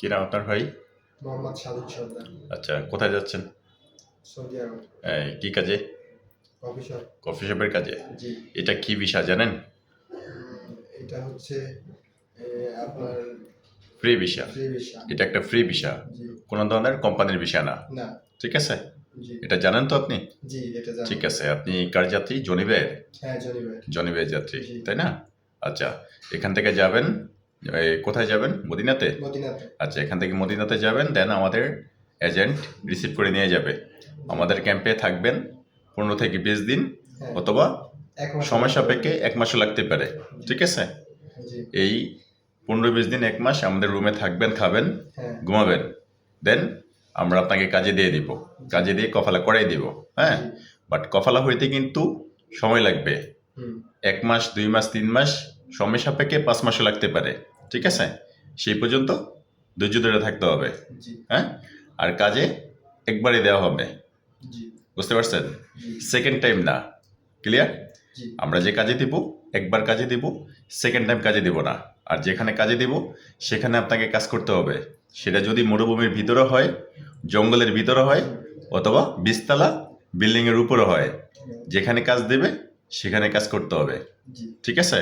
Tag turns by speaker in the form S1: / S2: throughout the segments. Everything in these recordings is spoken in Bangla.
S1: কি নাম আপনার ভাই?
S2: মোহাম্মদ সাদিক সর্দার।
S1: আচ্ছা কোথায় যাচ্ছেন?
S2: সৌদি আরব।
S1: কি কাজে?
S2: অফিসার
S1: কফি শপের কাজে?
S2: জি।
S1: এটা কি বিষয় জানেন?
S2: এটা হচ্ছে আপনার
S1: ফ্রি ভিসা।
S2: Free visa.
S1: এটা একটা ফ্রি ভিসা। কোনো ধরনের কোম্পানির ভিসা না। ঠিক আছে? এটা জানেন তো আপনি?
S2: জি এটা জানি
S1: ঠিক আছে আপনি কার যাত্রী? জনিবের
S2: হ্যাঁ জনি
S1: জনিবের যাত্রী তাই না? আচ্ছা এখান থেকে যাবেন কোথায় যাবেন? মদিনাতে? আচ্ছা এখান থেকে মদিনাতে যাবেন দেন আমাদের এজেন্ট রিসিভ করে নিয়ে যাবে। আমাদের ক্যাম্পে থাকবেন পনেরো থেকে বিশ দিন
S2: হ্যাঁ।
S1: অথবা সময় সাপেক্ষে এক মাসও লাগতে পারে। ঠিক আছে? এই পনেরো বিশ দিন এক মাস আমাদের রুমে থাকবেন খাবেন
S2: হ্যাঁ।
S1: ঘুমাবেন। দেন আমরা আপনাকে কাজে দিয়ে দিব। কাজে দিয়ে কফালা করাই দিব হ্যাঁ? বাট কফালা হইতে কিন্তু সময় লাগবে। এক মাস দুই মাস তিন মাস সময় সাপেক্ষে পাঁচ মাসও লাগতে পারে ঠিক আছে? সেই পর্যন্ত ধৈর্য ধরে থাকতে হবে। হ্যাঁ? আর কাজে একবারই দেওয়া হবে। বুঝতে পারছেন? সেকেন্ড টাইম না। ক্লিয়ার আমরা যে কাজে দিব একবার কাজে দিব সেকেন্ড টাইম কাজে দিব না। আর যেখানে কাজে দিব সেখানে আপনাকে কাজ করতে হবে। সেটা যদি মরুভূমির ভিতরে হয় জঙ্গলের ভিতরে হয় অথবা বিশতলা বিল্ডিংয়ের উপরে হয় যেখানে কাজ দেবে সেখানে কাজ করতে হবে। ঠিক আছে?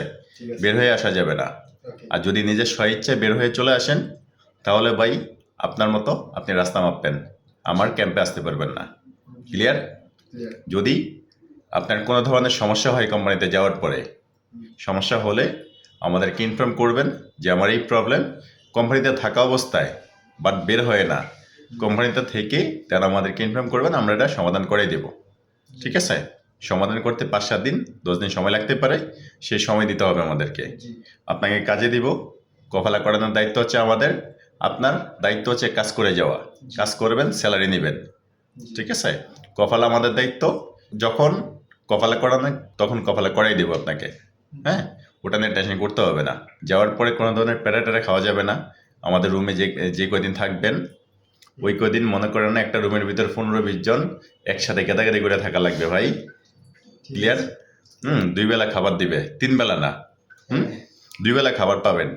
S1: বের হয়ে আসা যাবে না। আর যদি নিজের স্বইচ্ছায় বের হয়ে চলে আসেন তাহলে ভাই আপনার মতো আপনি রাস্তা মাপবেন। আমার ক্যাম্পে আসতে পারবেন না। ক্লিয়ার
S2: ক্লিয়ার
S1: যদি আপনার কোনো ধরনের সমস্যা হয় কোম্পানিতে যাওয়ার পরে সমস্যা হলে আমাদেরকে ইনফর্ম করবেন যে আমার এই প্রবলেম কোম্পানিতে থাকা অবস্থায় বাট বের হয় না। কোম্পানিতে থেকে তারা আমাদেরকে ইনফর্ম করবেন আমরা এটা সমাধান করে দেব। ঠিক আছে? সমাধান করতে পাঁচ সাত দিন দশ দিন সময় লাগতে পারে সেই সময় দিতে হবে আমাদেরকে। আপনাকে কাজে দিব কফালা করানোর দায়িত্ব হচ্ছে আমাদের আপনার দায়িত্ব হচ্ছে কাজ করে যাওয়া। কাজ করবেন স্যালারি নেবেন। ঠিক আছে? কপালা আমাদের দায়িত্ব যখন কপালা করানো তখন কপালা করাই দেবো আপনাকে। হ্যাঁ? ওটা নিয়ে টেনশন করতে হবে না। যাওয়ার পরে কোনো ধরনের প্যারা ট্যারা খাওয়া যাবে না। আমাদের রুমে যে যে কদিন থাকবেন ওই কদিন মনে করেন একটা রুমের ভিতর পনেরো বিশ জন একসাথে কেদাকেদি করে থাকা লাগবে ভাই। ক্লিয়ার হুম দুই বেলা খাবার দিবে। তিন বেলা না। হুম?
S2: হ্যাঁ,
S1: দুই বেলা খাবার পাবেন।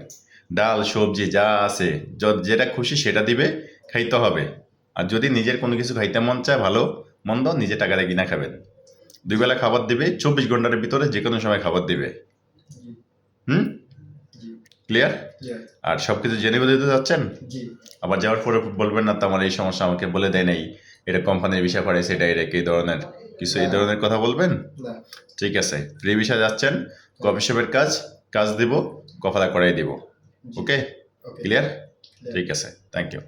S1: ডাল সবজি যা আছে যেটা খুশি সেটা দিবে খাইতে হবে। আর যদি নিজের কোনো কিছু খাইতে মন চায় ভালো মন্দ নিজে টাকা দিয়ে কিনা খাবেন। দুই বেলা খাবার দিবে চব্বিশ ঘণ্টার ভিতরে যে কোনো সময় খাবার দিবে। হুম? ক্লিয়ার আর সব কিছু জেনে বুঝে দিতে যাচ্ছেন আবার যাওয়ার পরে বলবেন না তো আমার এই সমস্যা আমাকে বলে দেয় নাই। এটা কোম্পানির বিষয় করে সেটা এটা কি ধরনের? কিছু এই ধরনের কথা বলবেন?
S2: না।
S1: ঠিক আছে। ফ্রি বিষয় যাচ্ছেন শপের কাজ কাজ দিব কফালা করাই দিব। ওকে ক্লিয়ার ঠিক আছে। Thank you